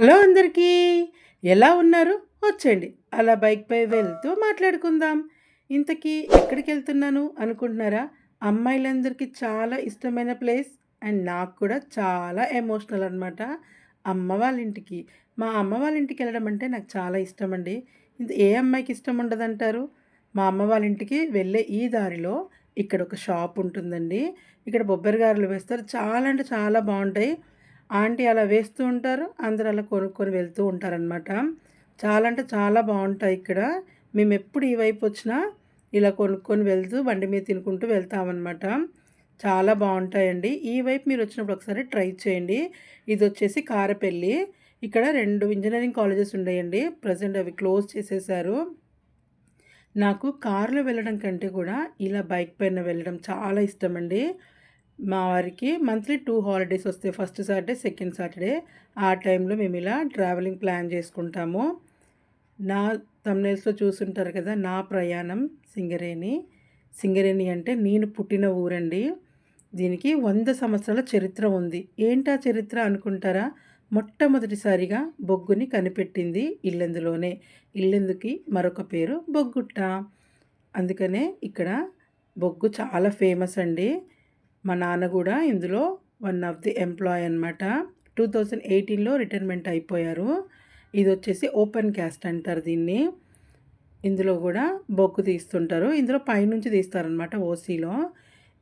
Hello అందరికీ ఎలా ఉన్నారు? వచ్చేయండి. అలా బైక్పై వెళ్తూ మాట్లాడుకుందాం. ఇంతకీ ఎక్కడికి వెళ్తున్నాను అనుకుంటున్నారా? అమ్మాయిలందరికీ చాలా ఇష్టమైన ప్లేస్ అండ్ నాకు కూడా చాలా ఎమోషనల్ అనమాట అమ్మ వాళ్ళ ఇంటికి మా అమ్మ వాళ్ళ ఇంటికి వెళ్ళడం అంటే నాకు చాలా ఇష్టం అండి ఇంత ఏ అమ్మాయికి ఇష్టం ఉండదంటారు? మా అమ్మ వాళ్ళ ఇంటికి వెళ్ళే ఈ దారిలో ఇక్కడ ఒక షాప్ ఉంటుందండి. ఇక్కడ బొబ్బరి గారెలు వేస్తారు. చాలా అంటే చాలా బాగుంటాయి. ఆంటీ అలా వేస్తూ ఉంటారు అందరూ అలా కొనుక్కొని వెళ్తూ ఉంటారనమాట చాలా అంటే చాలా బాగుంటాయి ఇక్కడ. మేము ఎప్పుడు ఈ వైపు వచ్చినా ఇలా కొనుక్కొని వెళ్తూ బండి మీద తినుకుంటూ వెళ్తామన్నమాట. చాలా బాగుంటాయండి. ఈ వైపు మీరు వచ్చినప్పుడు ఒకసారి ట్రై చేయండి. ఇది వచ్చేసి కారపల్లి. ఇక్కడ రెండు ఇంజనీరింగ్ కాలేజెస్ ఉన్నాయండి. ప్రజెంట్ అవి క్లోజ్ చేసేసారు. నాకు కార్లో వెళ్ళడం కంటే కూడా ఇలా బైక్ పైన వెళ్ళడం చాలా ఇష్టం అండి మా వారికి మంత్లీ టూ హాలిడేస్ వస్తాయి. First Saturday second Saturday. ఆ టైంలో మేము ఇలా ట్రావెలింగ్ ప్లాన్ చేసుకుంటాము. నా తమ్నేల్స్లో చూసుంటారు కదా నా ప్రయాణం సింగరేణి. సింగరేణి అంటే నేను పుట్టిన ఊరండి. దీనికి వంద సంవత్సరాల చరిత్ర ఉంది. ఏంటా చరిత్ర అనుకుంటారా? మొట్టమొదటిసారిగా బొగ్గుని కనిపెట్టింది ఇల్లెందులోనే. ఇల్లెందుకి మరొక పేరు బొగ్గుట్ట. అందుకనే ఇక్కడ బొగ్గు చాలా ఫేమస్ అండి. మా నాన్న కూడా ఇందులో వన్ ఆఫ్ ది ఎంప్లాయ్ అనమాట టూ థౌజండ్ ఎయిటీన్లో రిటైర్మెంట్ అయిపోయారు. ఇది వచ్చేసి ఓపెన్ క్యాస్ట్ అంటారు దీన్ని. ఇందులో కూడా బొగ్గు తీస్తుంటారు. ఇందులో పైనుంచి తీస్తారనమాట ఓసీలో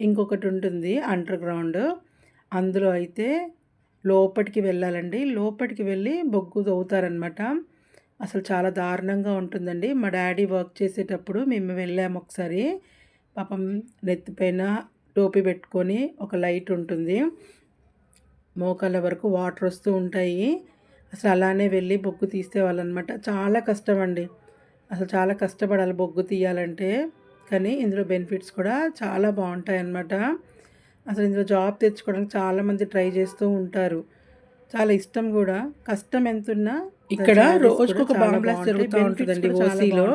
ఇంకొకటి ఉంటుంది అండర్ గ్రౌండ్ అందులో అయితే లోపటికి వెళ్ళాలండి. లోపటికి వెళ్ళి బొగ్గు తవ్వుతారనమాట అసలు చాలా దారుణంగా ఉంటుందండి. మా డాడీ వర్క్ చేసేటప్పుడు మేము వెళ్ళాము ఒకసారి. పాపం నెత్తిపైన టోపీ పెట్టుకొని ఒక లైట్ ఉంటుంది. మోకాళ్ళ వరకు వాటర్ వస్తూ ఉంటాయి. అసలు అలానే వెళ్ళి బొగ్గు తీసేవాళ్ళనమాట చాలా కష్టం అండి అసలు చాలా కష్టపడాలి బొగ్గు తీయాలంటే. కానీ ఇందులో బెనిఫిట్స్ కూడా చాలా బాగుంటాయి అన్నమాట అసలు ఇందులో జాబ్ తెచ్చుకోవడానికి చాలామంది ట్రై చేస్తూ ఉంటారు. చాలా ఇష్టం కూడా. కష్టం ఎంతున్నా ఇక్కడ రోజుకు ఒక బాంబ్ బ్లాస్ట్ జరుగుతూ ఉంటుందండి ఓసీలో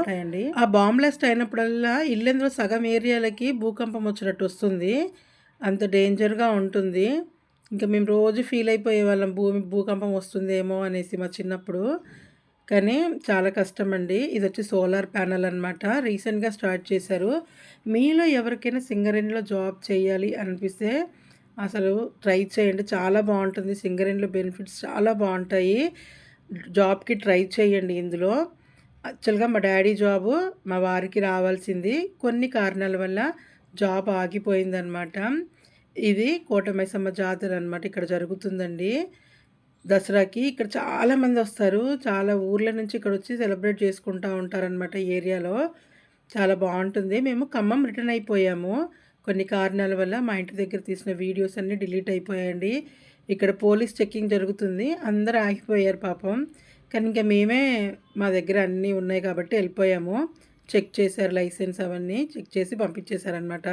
ఆ బాంబ్ బ్లాస్ట్ అయినప్పుడల్లా ఇల్లెందులో సగం ఏరియాలకి భూకంపం వచ్చినట్టు వస్తుంది. అంత డేంజర్గా ఉంటుంది. ఇంకా మేము రోజు ఫీల్ అయిపోయే వాళ్ళం భూమి భూకంపం వస్తుందేమో అనేసి మా చిన్నప్పుడు. కానీ చాలా కష్టం అండి ఇది వచ్చి సోలార్ ప్యానల్ అనమాట రీసెంట్గా స్టార్ట్ చేశారు. మీలో ఎవరికైనా సింగరేణిలో జాబ్ చేయాలి అనిపిస్తే అసలు ట్రై చేయండి. చాలా బాగుంటుంది. సింగరేణిలో బెనిఫిట్స్ చాలా బాగుంటాయి. జాబ్కి ట్రై చేయండి ఇందులో. యాక్చువల్గా మా డాడీ జాబు మా వారికి రావాల్సింది. కొన్ని కారణాల వల్ల జాబ్ ఆగిపోయిందనమాట ఇది కోటమైసమ్మ జాతర అనమాట ఇక్కడ జరుగుతుందండి. దసరాకి ఇక్కడ చాలామంది వస్తారు. చాలా ఊర్ల నుంచి ఇక్కడ వచ్చి సెలబ్రేట్ చేసుకుంటూ ఉంటారనమాట ఏరియాలో. చాలా బాగుంటుంది. మేము ఖమ్మం రిటర్న్ అయిపోయాము. కొన్ని కారణాల వల్ల మా ఇంటి దగ్గర తీసిన వీడియోస్ అన్నీ డిలీట్ అయిపోయాయండి. ఇక్కడ పోలీస్ చెక్కింగ్ జరుగుతుంది. అందరు ఆగిపోయారు పాపం. కానీ ఇంకా మేమే మా దగ్గర అన్నీ ఉన్నాయి కాబట్టి వెళ్ళిపోయాము. చెక్ చేశారు లైసెన్స్ అవన్నీ. చెక్ చేసి పంపించేశారనమాట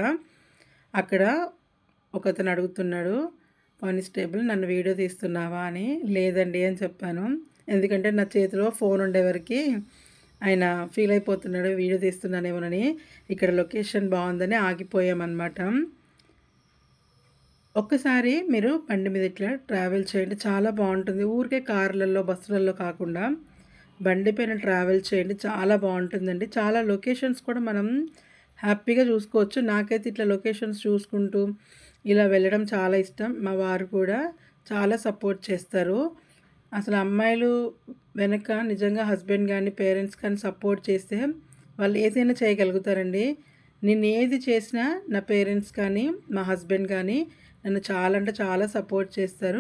అక్కడ ఒకతను అడుగుతున్నాడు కానిస్టేబుల్ నన్ను వీడియో తీస్తున్నావా? అని. లేదండి అని చెప్పాను. ఎందుకంటే నా చేతిలో ఫోన్ ఉండేవరకు ఆయన ఫీల్ అయిపోతున్నాడు వీడియో తీస్తున్నానేమోనని. ఇక్కడ లొకేషన్ బాగుందని ఆగిపోయామన్నమాట. ఒక్కసారి మీరు బండి మీద ఇట్లా ట్రావెల్ చేయండి. చాలా బాగుంటుంది. ఊరికే కార్లలో బస్సులలో కాకుండా బండి పైన ట్రావెల్ చేయండి. చాలా బాగుంటుందండి. చాలా లొకేషన్స్ కూడా మనం హ్యాపీగా చూసుకోవచ్చు. నాకైతే ఇట్లా లొకేషన్స్ చూసుకుంటూ ఇలా వెళ్ళడం చాలా ఇష్టం. మా వారు కూడా చాలా సపోర్ట్ చేస్తారు. అసలు అమ్మాయిలు వెనక నిజంగా హస్బెండ్ కానీ పేరెంట్స్ కానీ సపోర్ట్ చేస్తే వాళ్ళు ఏదైనా చేయగలుగుతారండి. నేను ఏది చేసినా నా పేరెంట్స్ కానీ మా హస్బెండ్ కానీ నన్ను చాలా అంటే చాలా సపోర్ట్ చేస్తారు.